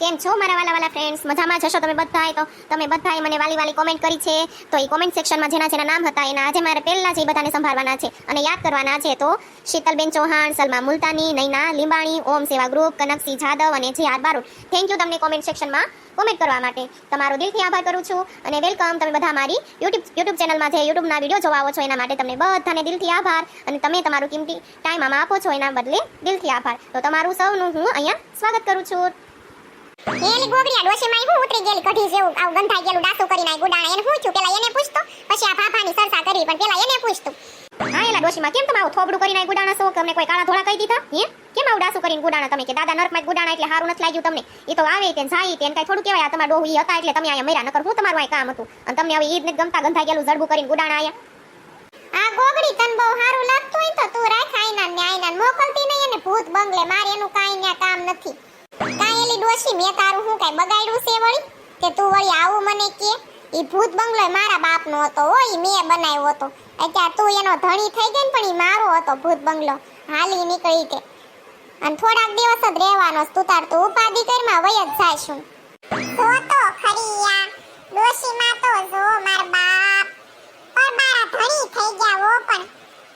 કેમ છો મારા વાલા વાલા ફ્રેન્ડ્સ મજામાં જશો તમે બધાએ તો તમે બધાએ મને વાલી વાલી કોમેન્ટ કરી છે. તો એ કોમેન્ટ સેક્શનમાં જેના જેના નામ હતા, એના આજે મારે પહેલા જ બધાને સંભાળવાના છે અને યાદ કરવાના છે તો શીતલબેન ચૌહાણ, સલમા મુલતાની, નૈના લીંબાણી, ઓમ સેવા ગ્રુપ કનકસિંહ જાદવ અને જે આર બારોટ થેન્ક યુ તમને કોમેન્ટ સેક્શનમાં કોમેન્ટ કરવા માટે. તમારો દિલથી આભાર કરું છું અને વેલકમ તમે બધા મારી યુટ્યુબ યુટ્યુબ ચેનલમાં જે યુટ્યુબના વીડિયો જોવા આવો છો એના માટે તમને બધાને દિલથી આભાર અને તમે તમારું કિંમતી ટાઈમ આમાં આપો છો એના બદલે દિલથી આભાર. તો તમારું સૌનું હું અહીંયા સ્વાગત કરું છું. એલી ગોગડિયા ડોશીમાં હું ઉતરી ગયેલી કઢી જેવું આવું ગંધાઈ ગયેલું ડાસું કરીને નાખ ગુડાણા. એને પૂછ્યું પેલા એને પૂછતો પછી આ ફાફાની સરસા કરી પણ પેલા એને પૂછતું. હા એલા ડોશીમાં કેમ તમે આવું થોબડું કરીને ગુડાણા છો? કે અમને કોઈ કાળા ધોળા કહી દીધા? હે? કેમ આવું ડાસું કરીને ગુડાણા તમે? કે દાદા નરકમાં જ ગુડાણા એટલે સારું નથી લાગ્યું તમને. એ તો આવે તે જાય તેને કઈ થોડું કહેવાય. આ તમારા ડોહુ ઈ હતા એટલે તમે અહીંયા મર્યા. નકર હું તમારું અહીં કામ હતું? અને તમને હવે ઈદ ને ગમતા ગંધાઈ ગયેલું જડબું કરીને ગુડાણા આયા. આ ગોગડી તન બહુ સારું લાગતું હોય તો તું રાખ આઈના ને આઈના મોકલતી નહીં અને ભૂત બંગલે મારે એનું કાંઈ ન્યા કામ નથી. એલી ડોશી મેં તારું હું કાંઈ બગાડ્યું છે વળી? કે તું વળી આવું મને કે? એ ભૂત બંગલો મારા બાપનો હતો હો એ મેં બનાવ્યો હતો. અત્યારે તું એનો ધણી થઈ ગઈ પણ એ મારો હતો ભૂત બંગલો. હાલી નીકળી તે. અને થોડાક દિવસ જ રહેવાનો તું તાર તું ઉપાધિ કરમાં વય જ જાશું તો તો ખરીયા ડોશીમાં તો જો માર બાપ. પર મારા ધણી થઈ ગયા હો પણ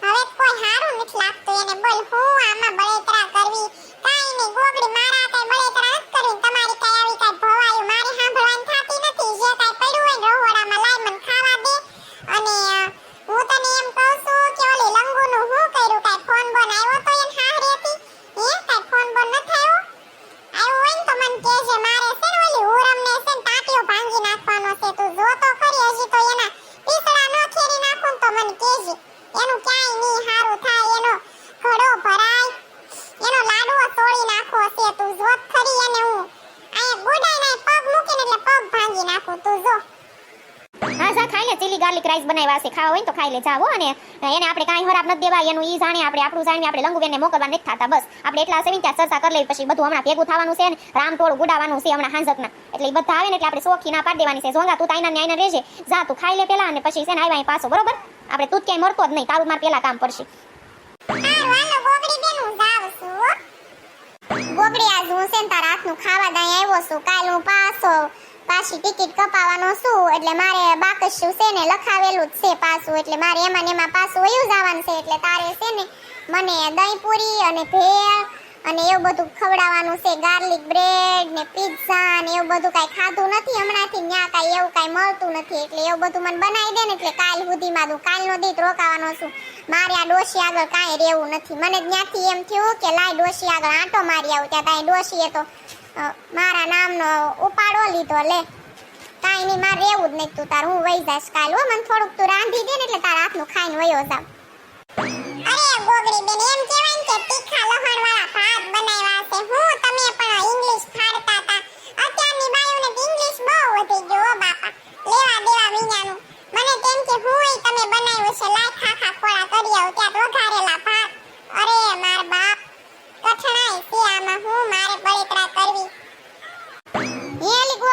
હવે કોઈ હારું નથી લાગતું. એને બોલ, હું આમાં બળેતરા કરવી કાઈ નહીં ગોગડી મારા કઈ બળેતરા નથી કરવી તમારી કઈ આવી કઈ ભવાયું મારી સાંભળવાની થાતી નથી જે કઈ પડ્યું હોય ને રહોડામાં લાઈ મને ખાવા દે અને અ, હું તને એમ કહું છું કે ઓલી લંગુનું હું કર્યું કઈ ફોન બોન આવ્યો તો એન હાહરેથી હે કઈ ફોન બોન નથી આવ્યો આવ્યું હોય ને તો મને કહેજે મારે છે ને ઓલી હુરમને છે ને ટાંટિયો ભાંગી નાખવાનો છે તું જો તો ખરી હજી તો એના પીસડા ન ખેરી કહેજે એનું ક્યાંય નહીં હારું થાય, એનો ઘડો ભરાય. એનો લાડવો તોડી નાખો છે તું. જો ખરી એને હું અહીંયા ગોડાઈ પગ મૂકીને એટલે પગ ભાંગી નાખું તું. જો. લે ચીલી ગાર્લિક રાઈસ બનાવ્યા છે ખાવા હોય તો ખાઈ લે જાવો અને એને આપણે કાંઈ ખરાબ નથી દેવા એનું ઈ જાણે, આપણે આપણું જાણીએ આપણે લંગુબેનને મોકલવા નથી થતા, બસ. આપણે એટલા સેવિંગ ત્યાં ચર્ચા કરી લઈ પછી બધું હમણાં ભેગું થવાનું છે ને રામટોળું ગુડાવાનું છે હમણાં હાંજકના. એટલે બધા આવે ને, એટલે આપણે સોખી ના પાડી દેવાની છે. જોંગા તું તાઈના ન્યાયના રહેજે. જા, તું ખાઈ લે પેલા અને પછી છે ને આવ્યા પાછો, બરોબર? આપણે તું ક્યાંય મરતો જ નહીં. તારું માર પેલા કામ પડશે. ગોગડી આજ હું ને તારા હાથનું ખાવા દઈ આવ્યો છું. કાલ હું પાછો પાછી ટિકિટ કપાવવાનો છું એટલે મારે બાકસ્યું છે ને લખાવેલું જ છે પાછું. એટલે મારે એમાં ને એમાં પાછું વયું જવાનું છે. એટલે તારે છે ને મને દહીં પૂરી અને ભેળ અને એવું બધું ખવડાવવાનું છે. ગાર્લિક બ્રેડ ને પિઝા ને એવું બધું કાંઈ ખાધું નથી હમણાંથી. ન્યા કાંઈ એવું કાંઈ મળતું નથી. એટલે એવું બધું મને બનાવી દે ને એટલે કાલ સુધીમાં તું કાલનો દીત રોકાવાનો છું. મારે આ ડોશી આગળ કાંઈ રહેવું નથી. મને ત્યાંથી એમ થયું કે લાય ડોશી આગળ આંટો મારી આવું. ત્યાં કાંઈ ડોશીએ તો મારા નામનો ઉપાડો લીધો, લે. કાંઈ નહીં, મારે રહેવું જ નહીં તું તાર, હું વહી જઈશ કાલ. હો, મને થોડુંક તું રાંધી દે ને એટલે તારા હાથનું ખાઈને વયો જાવ અરે, ગોગડી બેન, એમ કહેવાય ને કે તીખા લહણવાળા ભાત બનાવ્યા છે. હું તમે પણ ઇંગ્લિશ ફાડતા હતા. અત્યારની બાયોને ઇંગ્લિશ બહુ વધી ગયો બાપા. લેવા દેવા વિનાનું. મને કેમ કે હું તમે બનાવ્યું છે. લાઈ ખા ખા, ખોળા કરી આવ. ત્યાં વઘારેલા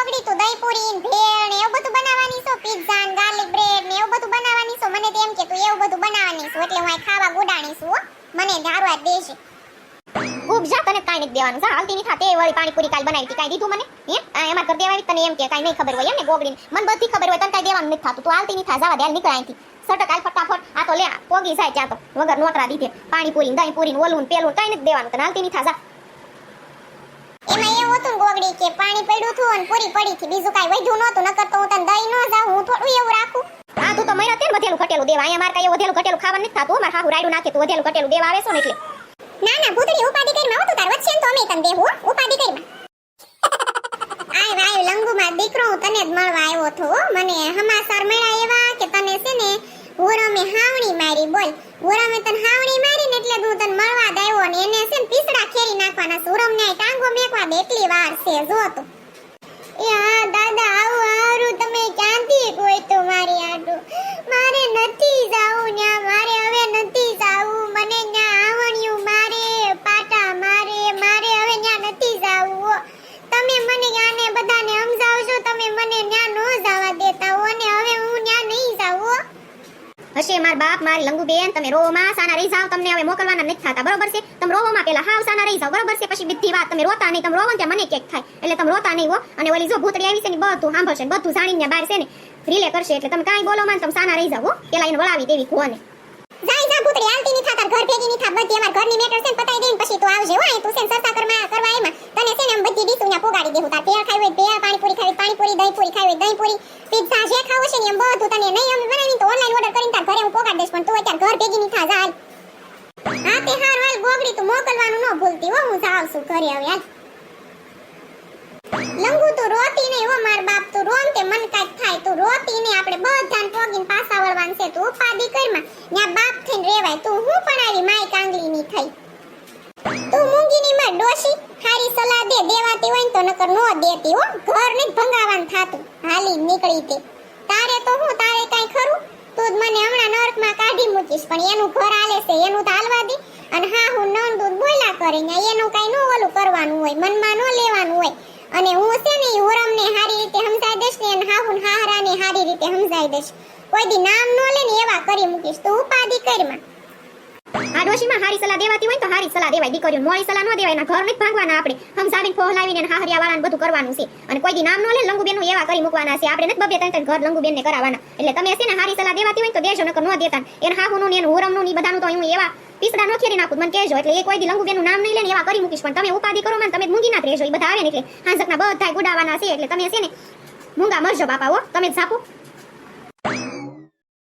હેલી તો દહીં પૂરી ને ભેળ ને એવું બધું બનાવવાની છો. પિઝા ને ગાર્લિક બ્રેડ ને એવું બધું બનાવવાની છો. મને તો એમ કે તું એવું બધું બનાવવાની છો એટલે હું આ ખાવા ગોડાણી છું મને ધારવા દેશે ઉગ જા તને કાઈ નથી દેવાનું. જા, હાલતી નહીં એ વળી પાણીપુરી કાલ બનાવી કાંઈ દીધું મને? એમાં કર દેવાય તને એમ કે કાઈ નહીં ખબર હોય એમ ને, ગોગડીને. મને બધી ખબર હોય, તને કાઈ દેવાનું નથી થતું. તું હાલતી નહીં થા જવા દે હાલ નીકળ અહીંથી. સટક ફટાફટ. આ તો લે પોગી જાય ત્યાં તો. વગર નોતરા દીધે. પાણીપુરી દહીં પૂરી ઓલું પેલું કાઈ નથી દેવાનું. તને હાલતી નહીં થા ગોગડી કે પાણી પડ્યું હતું અને પૂરી પડી હતી. બીજું કાંઈ વધ્યું નહોતું નકર તો હું તને દહીં ન જાઉં હું થોડું એવું રાખું. હા તું તો મર્યા તેમ વધેલું ઘટેલું દેવા. અહીંયા મારે કઈ વધેલું ઘટેલું ખાવાનું નથી થતું મારે હાહુ રાયડું નાખે તું વધેલું ઘટેલું દેવા આવે છો ને એટલે. ના ના ભૂતડી ઉપાધિ કરી માં તો તાર. વચ્ચે તો અમે તને દેવું ઉપાધિ કરીમાં આય વાય લંગુમાં દીકરો હું તને જ મળવા આવ્યો હતો. મને હમાસર મળ્યા એવા કે તને છે ને હુરમે હાવણી મારી બોલ. હુરમે તને હાવણી મારી ને એટલે જ હું તને મળવા જ આવ્યો ને એને છે ને પીસડા ખેરી નાખવાના છે. હુરમને આ મેકવા વાર છે જો કરશે માર બાપ, મારી લંગુબેન તમે રોમાં સાના રહી જાવ તમને હવે મોકલવાના નથી થતા, બરોબર છે? તમે રોવામાં પેલા હાવ સાના રહી જાવ બરોબર છે? પછી બીજી વાત, તમે રોતા નહીં, તમે રોવો ને મને કેક થાય. એટલે તમે રોતા નહીં હો. અને ઓલી જો ભૂતળી આવી છે ને બધું સાંભળશે બધું જાણીને બહાર છે ને રીલે કરશે. એટલે તમે કાંઈ બોલો માં તમે સાના રહી જાવ પેલા એને વળાવી દેવી કોને. જાય, જા ભૂતરી હાલતી ની થા ઘર ભેગી ની થા, બધી અમાર ઘરની મેટર છે ને પતાઈ દઈને પછી તું આવજે હો, અહીં તું છે ને સરસા કરવા કરવા એમાં. તને છે ને આમ બધી ડીશ અહીંયા પોગાડી દેહું. તાર પેર ખાવી હોય પેર પાણીપુરી ખાવી પાણી પૂરી દહીં પૂરી ખાવી દહીં પૂરી પિઝા જે ખાવું છે ને એમ બધું તને નહીં અમે બનાવીને તો ઓનલાઈન ઓર્ડર કરીને પણ તું અત્યારે ઘર ભેગી ની થા હાલ હા હાર હાલ ગોગડી તું મોકલવાનું ન ભૂલતી હો, હું જાવ છું ઘરે હવે હાલ. લંગુ તું રોતી નહીં હો, માર બાપ તું રોમ તે મન કાંઈક થાય તું રોતી નહીં. આપણે બધાને પોગીને પાસા વળવાનું છે. તું ઉપાદી કરમાં ન્યા બાપ થઈને રેવાય. તું હું પણ આવી માય કાંગલી ની થઈ. તું મૂંગી ની માં ડોશી, હારી સલાહ દે, દેવાતી હોય તો નકર નો દેતી હો. ઘર ને ભંગાવાન થાતું. હાલી નીકળી તે. તારે તો હું, તારે કાઈ ખરું? તું મને હમણાં નર્કમાં કાઢી મૂકીશ. પણ એનું ઘર હાલે છે, એનું તો હાલવા દે. અને હા, હું નોન દૂધ બોલ્યા કરે ને એનું કાંઈ નો ઓલું કરવાનું હોય, મનમાં નો લેવાનું હોય. અને હું છે ને હુરમને હારી રીતે સમજાઈ દઈશ ને, અને હાહુ ને હારાને સારી રીતે સમજાઈ દઈશ. કોઈ દી નામ નો લે ને એવા કરી મૂકીશ. તું ઉપાધિ કરમાં આ ડોશીમાં હારી સલાહ દેવાતી હોય તો હારી સલાહ દેવાય. દીકરીઓ મોળી સલાહ ન દેવાય ઘર નથી ભાંગવાના આપણે. હમસાવીને ફોહલાવીને હાહરિયા વાળાને બધું કરવાનું છે. અને કોઈ દી નામ ન લે, લંગુબેનનું એવા કરી મૂકવાના છે. આપણે નથી બબે ત્રણ ઘર લંગુબેનને કરાવવાના. એટલે તમે છે ને હારી સલાહ દેવાતી હોય તો દેજો, નકર ન દેતા. એને હાહુનું ને એનું હુરમનું ને બધાનું તો હું એવા પીસડા નો નાખું, મને કહેજો. એટલે એ કોઈ દી લંગુબેનનું નામ નહીં લે એવા કરી મૂકીશ. પણ તમે ઉપાધિ કરો મને, તમે મૂંગી ના રહેજો. એ બધા આવે ને એટલે હાંજકના બધા ગુડાવાના છે. એટલે તમે છે ને મૂંગા મરજો, બાપા, હો. તમે જ ઝાપો